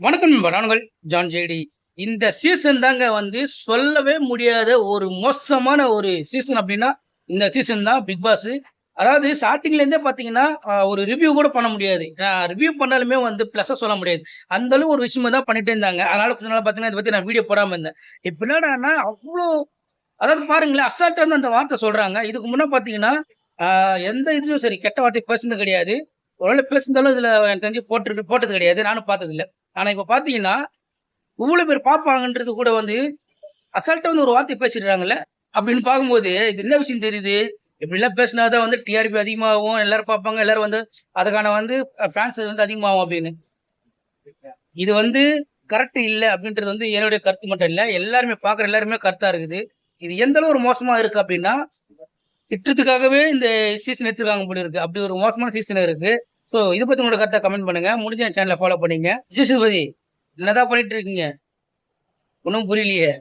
வணக்கம் நண்பா நானுங்கள் ஜான் ஜேடி இந்த சீசன் தாங்க வந்து சொல்லவே முடியாத ஒரு மோசமான ஒரு சீசன் அப்படின்னா இந்த சீசன் தான் பிக் பாஸ் அதாவது ஸ்டார்டிங்ல இருந்தே பாத்தீங்கன்னா ஆஹ், ஒரு ரிவ்யூ கூட பண்ண முடியாது. ரிவ்யூ பண்ணாலுமே வந்து ப்ளஸ்ஸா சொல்ல முடியாது. அந்த அளவு ஒரு விஷயமா தான் பண்ணிட்டே இருந்தாங்க. அதனால கொஞ்ச நாள் பாத்தீங்கன்னா இதை பத்தி நான் வீடியோ போடாம இருந்தேன். இப்ப என்னடான்னா அவ்வளோ அதாவது பாருங்களேன் அசால்ட்டா வந்து அந்த வார்த்தை சொல்றாங்க. இதுக்கு முன்னே பார்த்தீங்கன்னா எந்த இதுலையும் சரி கெட்ட வார்த்தை பேசுனது கிடையாது. ஒருவேளை பேசுனாலும் இதில் எனக்கு தெரிஞ்சு போட்டு போட்டது கிடையாது. நானும் பார்த்ததில்லை. ஆனால் இப்போ பார்த்தீங்கன்னா இவ்வளோ பேர் பார்ப்பாங்கன்றது கூட வந்து அசால்ட்டா வந்து ஒரு வார்த்தை பேசிடுறாங்கல்ல? அப்படின்னு பார்க்கும்போது இது என்ன விஷயம் தெரியுது? இப்படிலாம் பேசினாதான் வந்து டிஆர்பி அதிகமாகும். எல்லாரும் பார்ப்பாங்க. எல்லாரும் வந்து அதுக்கான வந்து ஃபேன்ஸ் வந்து அதிகமாகும் அப்படின்னு. இது வந்து கரெக்ட் இல்லை அப்படின்றது வந்து என்னுடைய கருத்து மட்டும் இல்லை. எல்லாருமே பார்க்குற எல்லாருமே கருத்தாக இருக்குது. இது எந்த அளவு ஒரு மோசமா இருக்கு அப்படின்னா திட்டத்துக்காகவே இந்த சீசன் எடுத்துருக்காங்க போல இருக்கு. அப்படி ஒரு மோசமான சீசன் இருக்கு. ஸோ இதை பத்தி உங்களோட கருத்தை கமெண்ட் பண்ணுங்க. முடிஞ்ச சேனலை ஃபாலோ பண்ணீங்க. ஜிசுபதி என்னதான் பண்ணிட்டு இருக்கீங்க? ஒன்றும் புரியலையே.